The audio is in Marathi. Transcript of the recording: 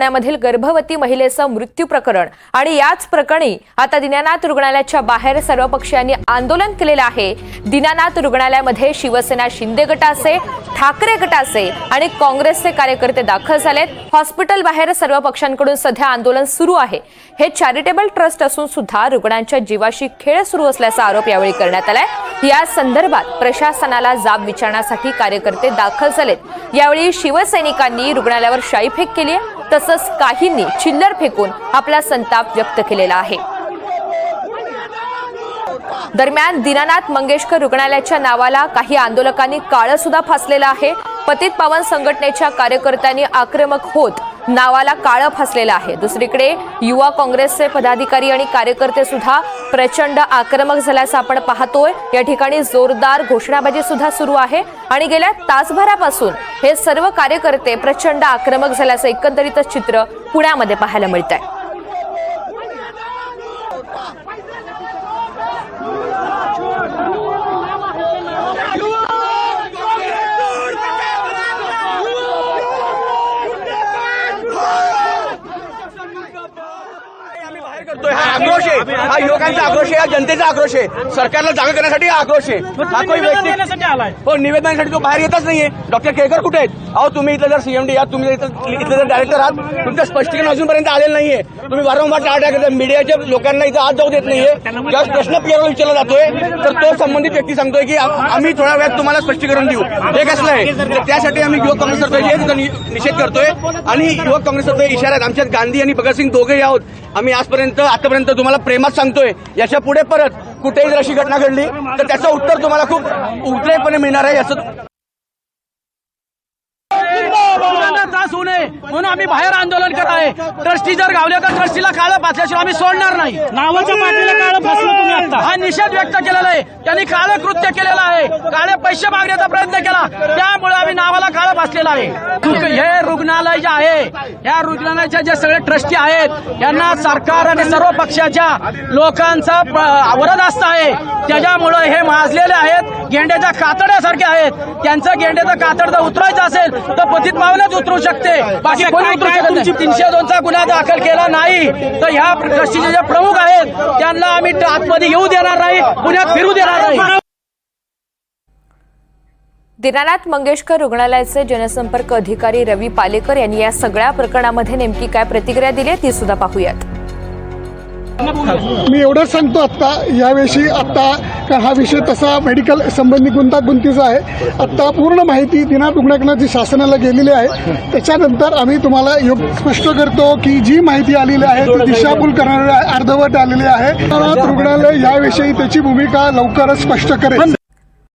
पुण्यामधील गर्भवती महिलेचं मृत्यू प्रकरण आणि याच प्रकरणी आता दिनानाथ रुग्णालयाच्या बाहेर सर्वपक्षीयांनी आंदोलन केलेलं आहे. दिनानाथ रुग्णालयामध्ये शिवसेना शिंदे गटाचे ठाकरे गटाचे आणि काँग्रेसचे कार्यकर्ते दाखल झालेत. हॉस्पिटल बाहेर सर्व पक्षांकडून सध्या आंदोलन सुरू आहे. हे चॅरिटेबल ट्रस्ट असून सुद्धा रुग्णांच्या जीवाशी खेळ सुरू असल्याचा आरोप यावेळी करण्यात आलाय. या संदर्भात प्रशासनाला जाब विचारण्यासाठी कार्यकर्ते दाखल झालेत. यावेळी शिवसैनिकांनी रुग्णालयावर शाईफेक केली आहे तसंच काहींनी चिल्लर फेकून आपला संताप व्यक्त केलेला आहे. दरम्यान दीनानाथ मंगेशकर रुग्णालयाच्या नावाला काही आंदोलकांनी काळं सुद्धा फासलेलं आहे. पतित पावन संघटनेच्या कार्यकर्त्यांनी आक्रमक होत नावाला काळं फासलेलं आहे. दुसरीकडे युवा काँग्रेसचे पदाधिकारी आणि कार्यकर्ते सुद्धा प्रचंड आक्रमक झाल्याचं आपण पाहतोय. या ठिकाणी जोरदार घोषणाबाजी सुद्धा सुरू आहे. आणि गेल्या तासभरापासून हे सर्व कार्यकर्ते प्रचंड आक्रमक झाल्याचं एकंदरीतच चित्र पुण्यामध्ये पाहायला मिळत आहे करतोय? हा आक्रोश आहे. हा युवकांचा आक्रोश आहे हा जनतेचा आक्रोश आहे. सरकारला जागा करण्यासाठी हा आक्रोश आहे. हा कोणी व्यक्ती आलाय. हो निवेदनासाठी तो बाहेर येतच नाहीये. डॉक्टर केळकर कुठे आहेत? अहो तुम्ही इथलं जर सीएमडी आहात तुम्ही इथं इथले जर डायरेक्टर आहात तुमचं स्पष्टीकरण अजूनपर्यंत आलेलं नाहीये. तुम्ही वारंवार टाळा करता मीडियाच्या लोकांना इथं आज जाऊ देत नाहीये. जेव्हा प्रश्न पीआरओ विचारला जातोय तर तो संबंधित व्यक्ती सांगतोय की आम- आम्ही थोड्या वेळात तुम्हाला स्पष्टीकरण देऊ. हे कसलं आहे? तर त्यासाठी आम्ही युवक तिथं नि- निषेध करतोय. आणि युवक काँग्रेसतर्फे इशारा आमच्यात गांधी आणि भगतसिंग दोघेही आहोत. आम्ही आजपर्यंत आतापर्यंत तुम्हाला प्रेमात सांगतोय याच्यापुढे परत कुठेही जर अशी घटना घडली तर त्याचं उत्तर तुम्हाला खूप उतरेपणे मिळणार आहे याचं नये म्हणून आम्ही बाहेर आंदोलन करत आहे. ट्रस्टी जर गावले तर ट्रस्टीला काळं फासल्याशिवाय आम्ही सोडणार नाही. नावाच्या पाठीला काळं फासलं तुम्ही आता. हा निषेध व्यक्त केलेला आहे. त्यांनी काळं कृत्य केलेलं आहे. काळे पैसे मागण्याचा प्रयत्न केला. त्यामुळे आम्ही नावाला काळं फासलेलं आहे. हे रुग्णालय जे आहे या रुग्णालयाचे जे सगळे ट्रस्टी आहेत यांना सरकार आणि सर्व पक्षाच्या लोकांचा प- वरदहस्त आहे. त्याच्यामुळे हे माजलेले आहेत. गेंड्याच्या कातड्यासारखे आहेत. त्यांचं गेंड्याचं कातड जर उतरायचं असेल तर पतित पावनच उतरू शकते. बाकी कोणी उतरू शकत नाही. तीनशे दोनचा गुन्हा दाखल केला नाही तर ह्या ट्रस्टीचे जे प्रमुख आहेत त्यांना आम्ही आतमध्ये येऊ देणार नाही पुण्यात फिरू देणार नाही. दीनानाथ मंगेशकर रुग्णालयाचे जनसंपर्क अधिकारी रवी पालेकर यांनी या सगळ्या प्रकरणामध्ये नेमकी काय प्रतिक्रिया दिली आहे ती सुद्धा पाहूयात. मी एवढंच सांगतो आत्ता याविषयी आत्ता कारण हा विषय तसा मेडिकल संबंधी गुंतागुंतीचा आहे. आत्ता पूर्ण माहिती दिनात जी शासनाला गेलेली आहे. त्याच्यानंतर आम्ही तुम्हाला योग स्पष्ट करतो की जी माहिती आलेली आहे ती दिशाभूल करणारी अर्धवट आलेली आहे. रुग्णालय याविषयी त्याची भूमिका लवकरच स्पष्ट करेल.